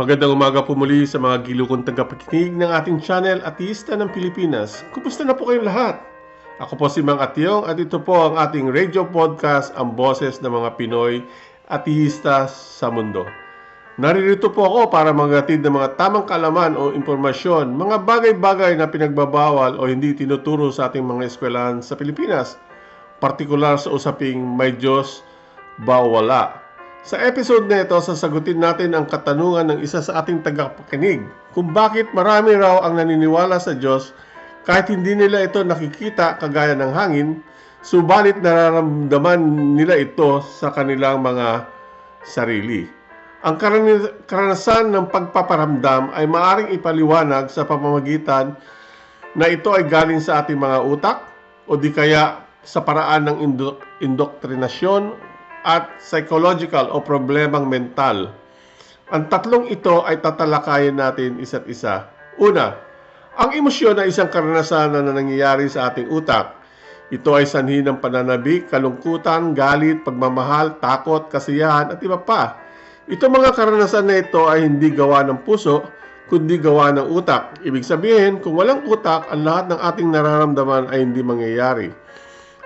Magandang umaga po muli sa mga gilukong tagapakinig ng ating channel Ateista ng Pilipinas. Kumusta na po kayong lahat? Ako po si Mang Atyong at ito po ang ating radio podcast, ang boses ng mga Pinoy ateista sa mundo. Naririto po ako para magatid ng mga tamang kalaman o impormasyon, mga bagay-bagay na pinagbabawal o hindi tinuturo sa ating mga eskwelahan sa Pilipinas, partikular sa usaping may Diyos ba o wala. Sa episode na ito, sasagutin natin ang katanungan ng isa sa ating tagapakinig kung bakit marami raw ang naniniwala sa Diyos kahit hindi nila ito nakikita kagaya ng hangin, subalit nararamdaman nila ito sa kanilang mga sarili. Ang karanasan ng pagpaparamdam ay maaring ipaliwanag sa pamamagitan na ito ay galing sa ating mga utak o di kaya sa paraan ng indo- indoktrinasyon at psychological o problemang mental. Ang tatlong ito ay tatalakayin natin isa't isa. Una, ang emosyon ay isang karanasan na nangyayari sa ating utak. Ito ay sanhi ng pananabik, kalungkutan, galit, pagmamahal, takot, kasiyahan at iba pa. Ito mga karanasan na ito ay hindi gawa ng puso, kundi gawa ng utak. Ibig sabihin, kung walang utak, ang lahat ng ating nararamdaman ay hindi mangyayari.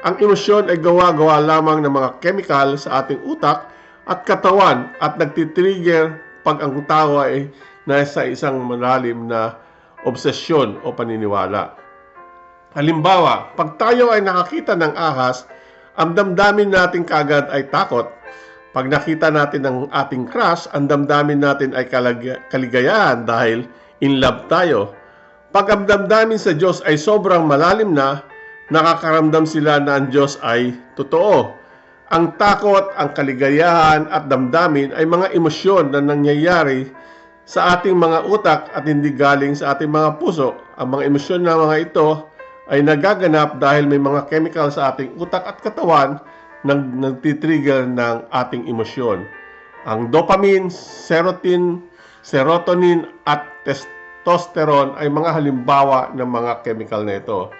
Ang emosyon ay gawa-gawa lamang ng mga chemical sa ating utak at katawan at nagtitrigger pag ang tao ay nasa isang malalim na obsesyon o paniniwala. Halimbawa, pag tayo ay nakakita ng ahas, ang damdamin natin kagad ay takot. Pag nakita natin ang ating crush, ang damdamin natin ay kalag- kaligayahan dahil in love tayo. Pag ang damdamin sa Diyos ay sobrang malalim na, nakakaramdam sila na ang Diyos ay totoo. Ang takot, ang kaligayahan at damdamin ay mga emosyon na nangyayari sa ating mga utak at hindi galing sa ating mga puso. Ang mga emosyon na mga ito ay nagaganap dahil may mga chemical sa ating utak at katawan na nagtitrigger ng ating emosyon. Ang dopamine, serotonin, serotonin at testosterone ay mga halimbawa ng mga chemical na ito.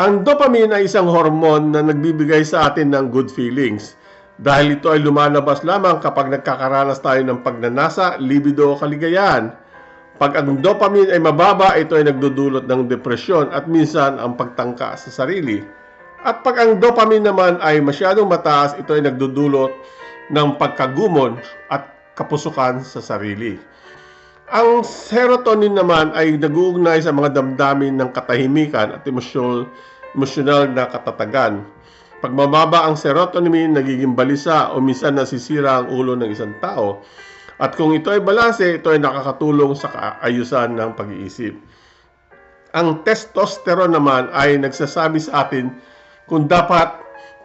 Ang dopamine ay isang hormone na nagbibigay sa atin ng good feelings. Dahil ito ay lumalabas lamang kapag nagkakaranas tayo ng pagnanasa, libido o kaligayahan. Pag ang dopamine ay mababa, ito ay nagdudulot ng depresyon at minsan ang pagtangka sa sarili. At pag ang dopamine naman ay masyadong mataas, ito ay nagdudulot ng pagkagumon at kapusukan sa sarili. Ang serotonin naman ay nag-uugnay sa mga damdamin ng katahimikan at emosyonal, emosyonal na katatagan. Pag mababa ang serotonin, nagiging balisa o minsan nasisira ang ulo ng isang tao. At kung ito ay balanse, ito ay nakakatulong sa kaayusan ng pag-iisip. Ang testosterone naman ay nagsasabi sa atin kung dapat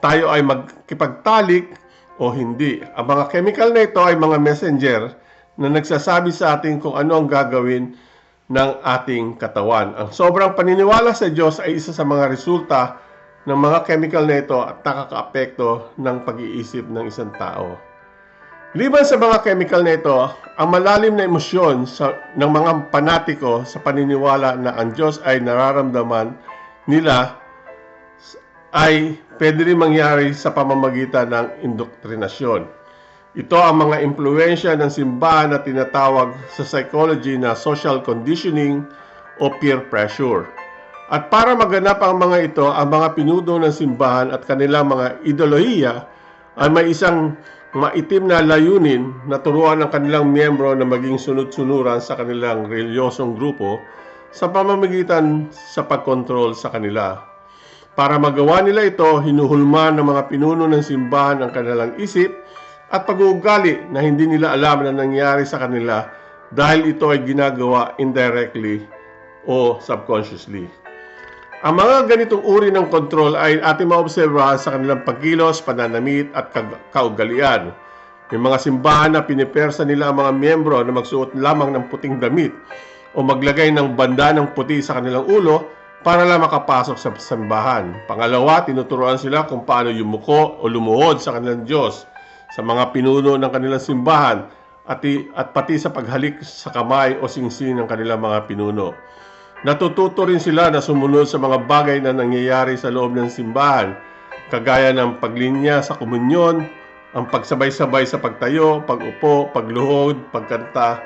tayo ay magkipagtalik o hindi. Ang mga chemical na ito ay mga messenger na nagsasabi sa atin kung ano ang gagawin ng ating katawan. Ang sobrang paniniwala sa Diyos ay isa sa mga resulta ng mga chemical na ito at nakakaapekto ng pag-iisip ng isang tao. Liban sa mga chemical na ito, ang malalim na emosyon sa, ng mga panatiko sa paniniwala na ang Diyos ay nararamdaman nila ay pwede rin mangyari sa pamamagitan ng indoktrinasyon. Ito ang mga impluensya ng simbahan na tinatawag sa psychology na social conditioning o peer pressure. At para maganap ang mga ito, ang mga pinuno ng simbahan at kanilang mga ideolohiya ay may isang maitim na layunin na turuan ng kanilang miyembro na maging sunod-sunuran sa kanilang reliyosong grupo sa pamamagitan sa pagkontrol sa kanila. Para magawa nila ito, hinuhulman ng mga pinuno ng simbahan ang kanilang isip at pag-uugali na hindi nila alam na nangyari sa kanila dahil ito ay ginagawa indirectly o subconsciously. Ang mga ganitong uri ng kontrol ay ating maobserbahan sa kanilang pagkilos, pananamit at kaugalian. May mga simbahan na pinipersa nila ang mga miyembro na magsuot lamang ng puting damit o maglagay ng banda ng puti sa kanilang ulo para lang makapasok sa simbahan. Pangalawa, tinuturuan sila kung paano yumuko o lumuhod sa kanilang Diyos sa mga pinuno ng kanilang simbahan at, at pati sa paghalik sa kamay o singsing ng kanilang mga pinuno. Natututo rin sila na sumunod sa mga bagay na nangyayari sa loob ng simbahan, kagaya ng paglinya sa komunyon ang pagsabay-sabay sa pagtayo, pag-upo, pagluhod, pagkanta,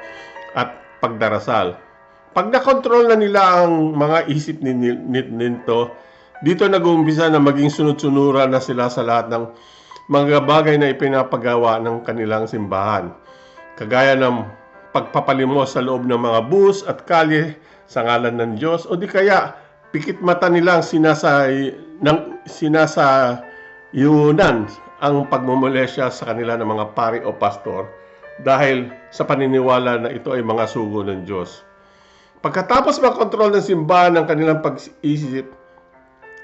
at pagdarasal. Pag nakontrol na nila ang mga isip ni- nito, dito nag-uumpisa na maging sunod-sunuran na sila sa lahat ng mga bagay na ipinapagawa ng kanilang simbahan. Kagaya ng pagpapalimos sa loob ng mga bus at kalye sa ngalan ng Diyos o di kaya pikit mata nilang sinasay ng sinasayunan ang pagmumulesya sa kanila ng mga pari o pastor dahil sa paniniwala na ito ay mga sugo ng Diyos. Pagkatapos makontrol ng simbahan ng kanilang pag-iisip,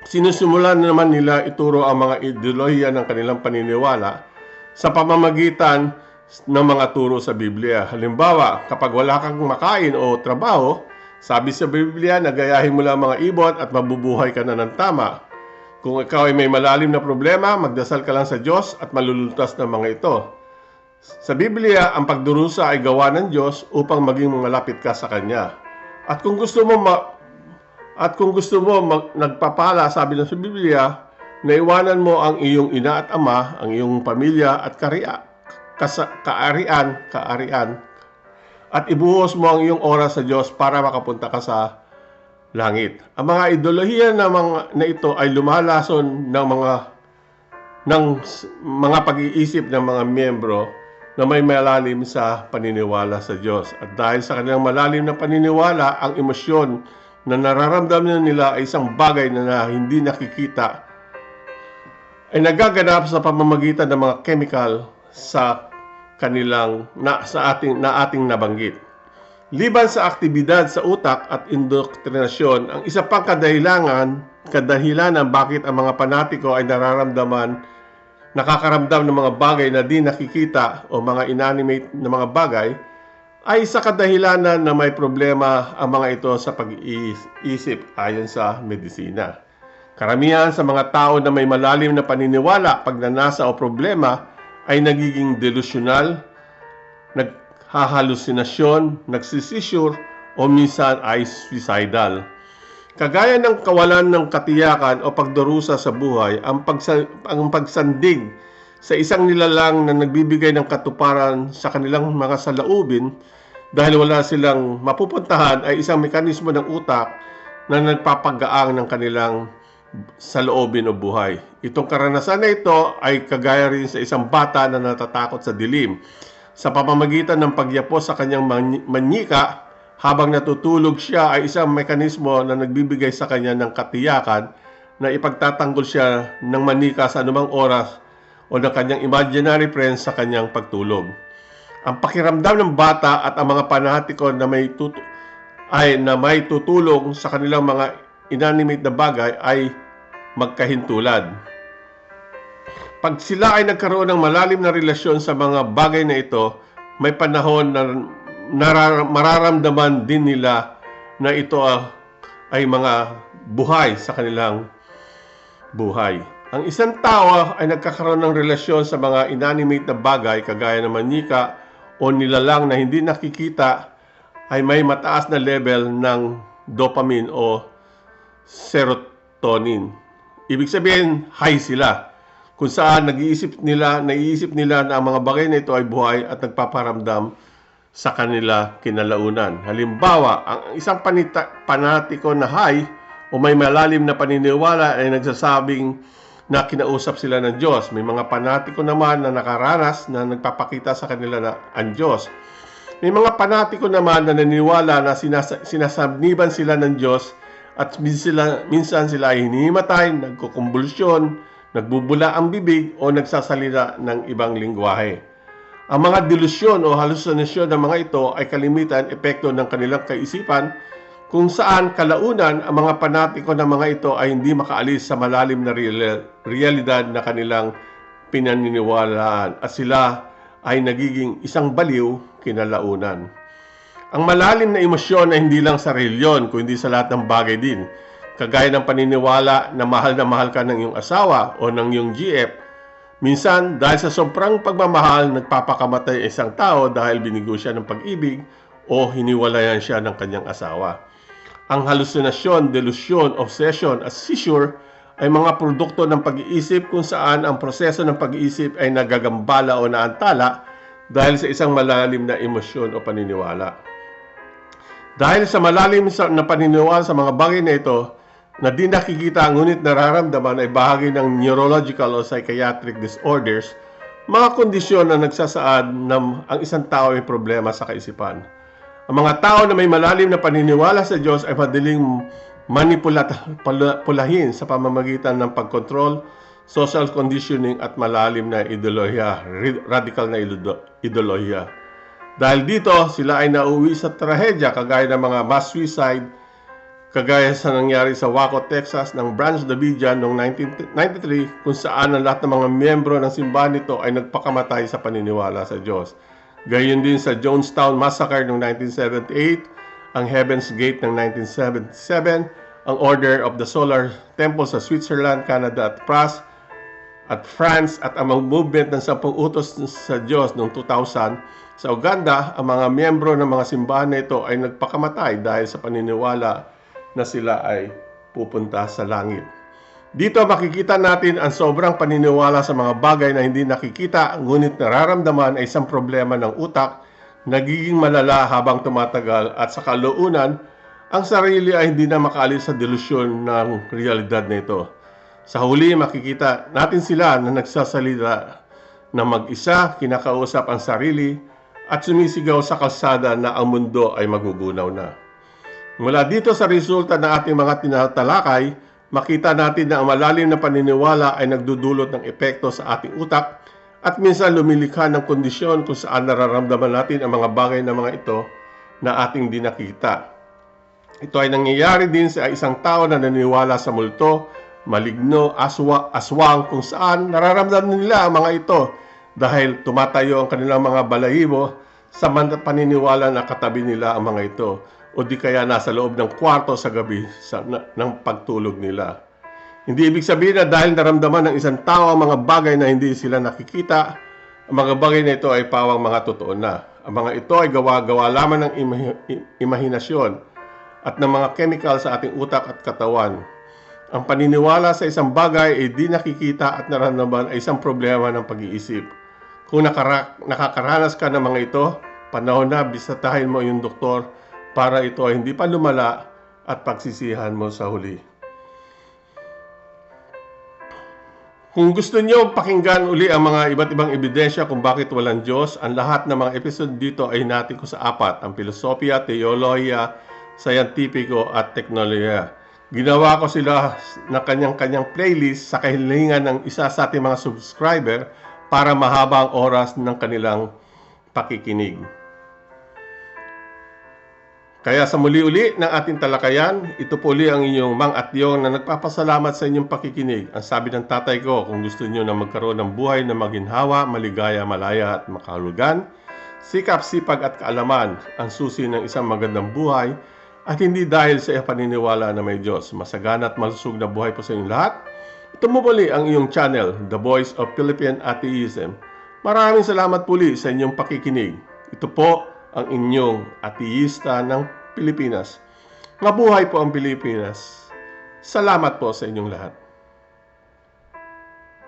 sinusimulan na naman nila ituro ang mga ideolohiya ng kanilang paniniwala sa pamamagitan ng mga turo sa Biblia. Halimbawa, kapag wala kang makain o trabaho, sabi sa Biblia, nagayahin mo lang mga ibon at mabubuhay ka na ng tama. Kung ikaw ay may malalim na problema, magdasal ka lang sa Diyos at maluluntas ng mga ito. Sa Biblia, ang pagdurusa ay gawa ng Diyos upang maging malapit ka sa Kanya. At kung gusto mo ma- at kung gusto mo mag- nagpapala, sabi ng sa Biblia, na iwanan mo ang iyong ina at ama, ang iyong pamilya at karia, kasa, kaarian, kaarian, at ibuhos mo ang iyong oras sa Diyos para makapunta ka sa langit. Ang mga ideolohiya na, mga, na ito ay lumalason ng mga ng mga pag-iisip ng mga miyembro na may malalim sa paniniwala sa Diyos. At dahil sa kanilang malalim na paniniwala, ang emosyon na nararamdaman nila ay isang bagay na, na hindi nakikita ay nagaganap sa pamamagitan ng mga chemical sa kanilang na sa ating na ating nabanggit. Liban sa aktibidad sa utak at indoktrinasyon, ang isa pang kadahilangan, kadahilanan bakit ang mga panatiko ay nararamdaman, nakakaramdam ng mga bagay na di nakikita o mga inanimate na mga bagay, ay sa kadahilanan na may problema ang mga ito sa pag-iisip ayon sa medisina. Karamihan sa mga tao na may malalim na paniniwala, pagnanasa o problema ay nagiging delusional, naghahalusinasyon, nagsisisure o minsan ay suicidal. Kagaya ng kawalan ng katiyakan o pagdurusa sa buhay, ang, pagsa- ang pagsandig sa isang nilalang na nagbibigay ng katuparan sa kanilang mga salaubin dahil wala silang mapupuntahan ay isang mekanismo ng utak na nagpapagaang ng kanilang saloobin o buhay. Itong karanasan na ito ay kagaya rin sa isang bata na natatakot sa dilim. Sa pamamagitan ng pagyapos sa kanyang manyika, habang natutulog siya ay isang mekanismo na nagbibigay sa kanya ng katiyakan na ipagtatanggol siya ng manika sa anumang oras o ng kanyang imaginary friends sa kanyang pagtulog. Ang pakiramdam ng bata at ang mga panatiko na may tutu- ay na may tutulong sa kanilang mga inanimate na bagay ay magkahintulad. Pag sila ay nagkaroon ng malalim na relasyon sa mga bagay na ito, may panahon na narar- mararamdaman din nila na ito ah, ay mga buhay sa kanilang buhay. Ang isang tao ay nagkakaroon ng relasyon sa mga inanimate na bagay kagaya ng manika o nilalang na hindi nakikita ay may mataas na level ng dopamine o serotonin. Ibig sabihin, high sila. Kung saan nag-iisip nila, naiisip nila na ang mga bagay na ito ay buhay at nagpaparamdam sa kanila kinalaunan. Halimbawa, ang isang panita, panatiko na high o may malalim na paniniwala ay nagsasabing na kinausap sila ng Diyos. May mga panatiko naman na nakaranas na nagpapakita sa kanila na ang Diyos. May mga panatiko naman na naniniwala na sinas- sinasabniban sila ng Diyos at minsan sila, minsan sila ay hinihimatay, nagkukumbulsyon, nagbubula ang bibig o nagsasalita ng ibang lingwahe. Ang mga delusyon o halusinasyon ng mga ito ay kalimitan epekto ng kanilang kaisipan kung saan kalaunan ang mga panatiko ng mga ito ay hindi makaalis sa malalim na real- realidad na kanilang pinaniniwalaan at sila ay nagiging isang baliw kinalaunan. Ang malalim na emosyon ay hindi lang sa reliyon, kundi sa lahat ng bagay din. Kagaya ng paniniwala na mahal na mahal ka ng iyong asawa o ng iyong GF, minsan dahil sa sobrang pagmamahal, nagpapakamatay ang isang tao dahil binigo siya ng pag-ibig o hiniwalayan siya ng kanyang asawa. Ang halusinasyon, delusyon, obsession at seizure ay mga produkto ng pag-iisip kung saan ang proseso ng pag-iisip ay nagagambala o naantala dahil sa isang malalim na emosyon o paniniwala. Dahil sa malalim na paniniwala sa mga bagay na ito, na di nakikita ngunit nararamdaman ay bahagi ng neurological o psychiatric disorders, mga kondisyon na nagsasaad na ang isang tao ay problema sa kaisipan. Ang mga tao na may malalim na paniniwala sa Diyos ay madaling manipulahin sa pamamagitan ng pagkontrol, social conditioning at malalim na ideolohiya, radical na ideolohiya. Dahil dito, sila ay nauwi sa trahedya kagaya ng mga mass suicide, kagaya sa nangyari sa Waco, Texas ng Branch Davidian noong 1993 kung saan ang lahat ng mga miyembro ng simbahan nito ay nagpakamatay sa paniniwala sa Diyos. Gayon din sa Jonestown Massacre noong 1978, ang Heaven's Gate ng 1977, ang Order of the Solar Temple sa Switzerland, Canada at Prague, at France at ang movement ng sampung utos sa Diyos noong 2000 sa Uganda, ang mga miyembro ng mga simbahan na ito ay nagpakamatay dahil sa paniniwala na sila ay pupunta sa langit. Dito makikita natin ang sobrang paniniwala sa mga bagay na hindi nakikita ngunit nararamdaman ay isang problema ng utak nagiging malala habang tumatagal at sa kaloonan ang sarili ay hindi na makaalis sa delusyon ng realidad na ito. Sa huli, makikita natin sila na nagsasalita na mag-isa, kinakausap ang sarili, at sumisigaw sa kalsada na ang mundo ay magugunaw na. Mula dito sa resulta ng ating mga tinatalakay, makita natin na ang malalim na paniniwala ay nagdudulot ng epekto sa ating utak at minsan lumilikha ng kondisyon kung saan nararamdaman natin ang mga bagay na mga ito na ating dinakita. Ito ay nangyayari din sa isang tao na naniwala sa multo, maligno, aswa, aswang kung saan nararamdaman nila ang mga ito dahil tumatayo ang kanilang mga balahibo sa paniniwala na katabi nila ang mga ito o di kaya nasa loob ng kwarto sa gabi sa, na, ng pagtulog nila. Hindi ibig sabihin na dahil naramdaman ng isang tao ang mga bagay na hindi sila nakikita, ang mga bagay na ito ay pawang mga totoo na. Ang mga ito ay gawa-gawa lamang ng ima- imahinasyon at ng mga chemical sa ating utak at katawan. Ang paniniwala sa isang bagay ay di nakikita at nararamdaman ay isang problema ng pag-iisip. Kung nakara- nakakaranas ka ng mga ito, panahon na bisatahin mo yung doktor para ito ay hindi pa lumala at pagsisihan mo sa huli. Kung gusto niyo pakinggan uli ang mga iba't ibang ebidensya kung bakit walang Diyos, ang lahat ng mga episode dito ay natin ko sa apat, ang filosofiya, teolohiya, sayantipiko at teknolohiya. Ginawa ko sila na kanyang-kanyang playlist sa kahilingan ng isa sa ating mga subscriber para mahaba ang oras ng kanilang pakikinig. Kaya sa muli-uli ng ating talakayan, ito po uli ang inyong Mang Atyong na nagpapasalamat sa inyong pakikinig. Ang sabi ng tatay ko, kung gusto niyo na magkaroon ng buhay na maginhawa, maligaya, malaya at makahulugan, sikap, sipag at kaalaman ang susi ng isang magandang buhay at hindi dahil sa paniniwala na may Diyos. Masagana at malusog na buhay po sa inyong lahat. Muli ang iyong channel, The Voice of Philippine Atheism. Maraming salamat puli sa inyong pakikinig. Ito po ang inyong ateista ng Pilipinas. Mabuhay po ang Pilipinas. Salamat po sa inyong lahat.